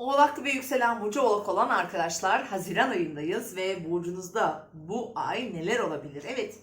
Oğlaklı ve yükselen burcu oğlak olan arkadaşlar Haziran ayındayız ve burcunuzda bu ay neler olabilir? Evet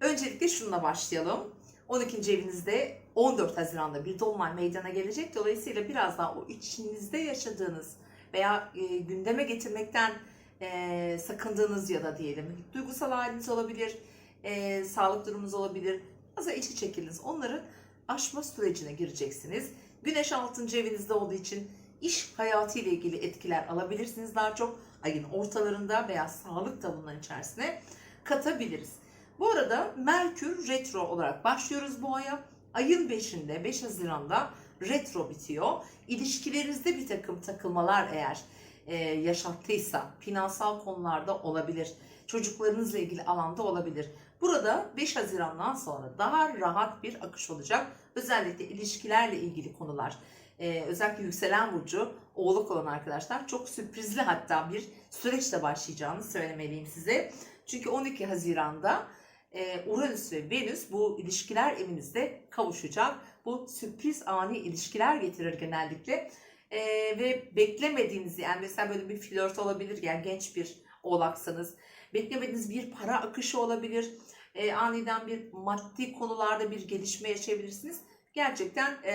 öncelikle şununla başlayalım. 12. evinizde 14 Haziran'da bir dolunay meydana gelecek. Dolayısıyla biraz daha o içinizde yaşadığınız veya e, gündeme getirmekten e, sakındığınız ya da diyelim duygusal haliniz olabilir, e, sağlık durumunuz olabilir. Az da içi çekiliniz. Onları aşma sürecine gireceksiniz. Güneş 6. evinizde olduğu için iş hayatı ile ilgili etkiler alabilirsiniz daha çok. Ayın ortalarında veya sağlık da bunların içerisine katabiliriz. Bu arada Merkür retro olarak başlıyoruz bu aya. Ayın 5'inde 5 Haziran'da retro bitiyor. İlişkilerinizde bir takım takılmalar eğer e, yaşattıysa finansal konularda olabilir. Çocuklarınızla ilgili alanda olabilir. Burada 5 Haziran'dan sonra daha rahat bir akış olacak. Özellikle ilişkilerle ilgili konular. Ee, özellikle yükselen burcu oğlak olan arkadaşlar çok sürprizli hatta bir süreçle başlayacağını söylemeliyim size. Çünkü 12 Haziran'da e, Uranüs ve Venüs bu ilişkiler evinizde kavuşacak. Bu sürpriz ani ilişkiler getirir genellikle. E, ve beklemediğiniz yani mesela böyle bir flört olabilir yani genç bir oğlaksanız. Beklemediğiniz bir para akışı olabilir. E, aniden bir maddi konularda bir gelişme yaşayabilirsiniz. Gerçekten e,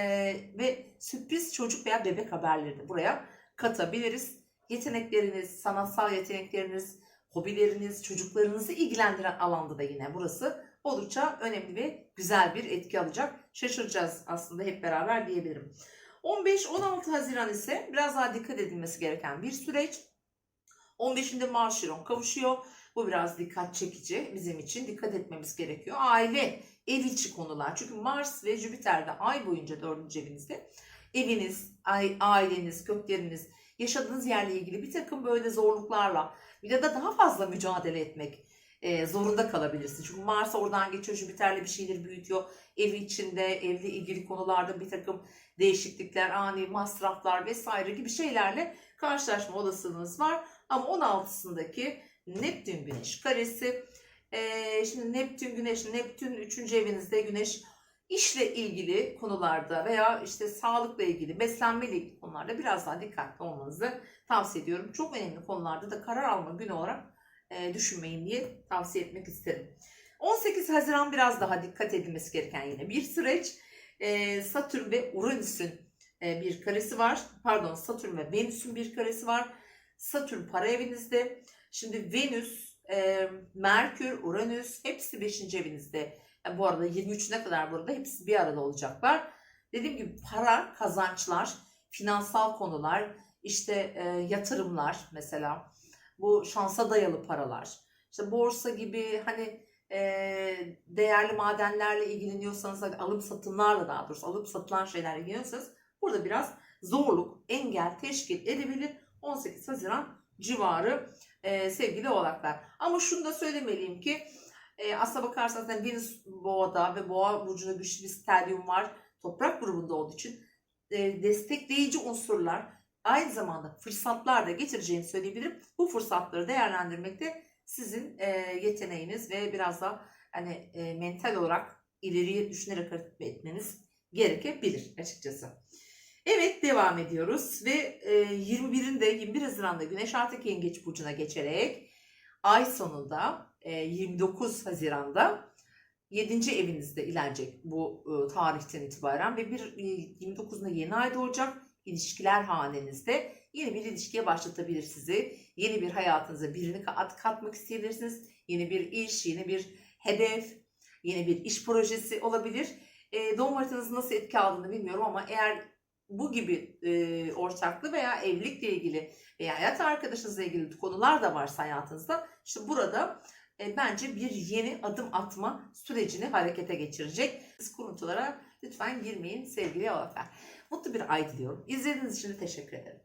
ve sürpriz çocuk veya bebek haberleri de buraya katabiliriz. Yetenekleriniz, sanatsal yetenekleriniz, hobileriniz, çocuklarınızı ilgilendiren alanda da yine burası oldukça önemli ve güzel bir etki alacak. Şaşıracağız aslında hep beraber diyebilirim. 15-16 Haziran ise biraz daha dikkat edilmesi gereken bir süreç. 15'inde Mars Şiron kavuşuyor. Bu biraz dikkat çekici bizim için. Dikkat etmemiz gerekiyor. Aile, ev içi konular. Çünkü Mars ve Jüpiter de ay boyunca dördüncü evinizde. Eviniz, aileniz, kökleriniz, yaşadığınız yerle ilgili bir takım böyle zorluklarla ya da daha fazla mücadele etmek e, zorunda kalabilirsiniz. Çünkü Mars oradan geçiyor, Jüpiter'le bir şeyleri büyütüyor. Ev içinde, evle ilgili konularda bir takım değişiklikler, ani masraflar vesaire gibi şeylerle karşılaşma olasılığınız var. Ama 16'sındaki Neptün Güneş karesi. Ee, şimdi Neptün Güneş, Neptün 3. evinizde Güneş işle ilgili konularda veya işte sağlıkla ilgili, beslenmeyle ilgili konularda biraz daha dikkatli olmanızı tavsiye ediyorum. Çok önemli konularda da karar alma günü olarak e, düşünmeyin diye tavsiye etmek isterim. 18 Haziran biraz daha dikkat edilmesi gereken yine bir süreç. E, Satürn ve Uranüs'ün e, bir karesi var. Pardon Satürn ve Venüs'ün bir karesi var. Satürn para evinizde. Şimdi Venüs, e, Merkür, Uranüs hepsi 5. evinizde. Yani bu arada 23'üne kadar burada hepsi bir arada olacaklar. Dediğim gibi para, kazançlar, finansal konular, işte e, yatırımlar mesela. Bu şansa dayalı paralar. İşte borsa gibi hani e, değerli madenlerle ilgileniyorsanız, hani alıp satımlarla daha doğrusu alıp satılan şeylerle ilgileniyorsanız burada biraz zorluk, engel teşkil edebilir. 18 Haziran civarı e, sevgili oğlaklar. Ama şunu da söylemeliyim ki e, aslına bakarsanız yani Venüs boğada ve boğa burcunda güçlü bir stelyum var. Toprak grubunda olduğu için e, destekleyici unsurlar aynı zamanda fırsatlar da getireceğini söyleyebilirim. Bu fırsatları değerlendirmekte sizin e, yeteneğiniz ve biraz da hani e, mental olarak ileriye düşünerek hareket etmeniz gerekebilir açıkçası. Evet devam ediyoruz ve e, 21'inde 21 Haziran'da Güneş artık Yengeç Burcu'na geçerek ay sonunda e, 29 Haziran'da 7. evinizde ilerleyecek bu e, tarihten itibaren ve bir e, 29'unda yeni ay doğacak ilişkiler hanenizde yeni bir ilişkiye başlatabilir sizi. Yeni bir hayatınıza birini kat, katmak isteyebilirsiniz. Yeni bir iş, yeni bir hedef, yeni bir iş projesi olabilir. E, doğum haritanızın nasıl etki aldığını bilmiyorum ama eğer bu gibi e, ortaklı veya evlilikle ilgili veya hayat arkadaşınızla ilgili konular da varsa hayatınızda işte burada e, bence bir yeni adım atma sürecini harekete geçirecek. Siz kuruntulara lütfen girmeyin sevgili oğlaklar. Mutlu bir ay diliyorum. İzlediğiniz için de teşekkür ederim.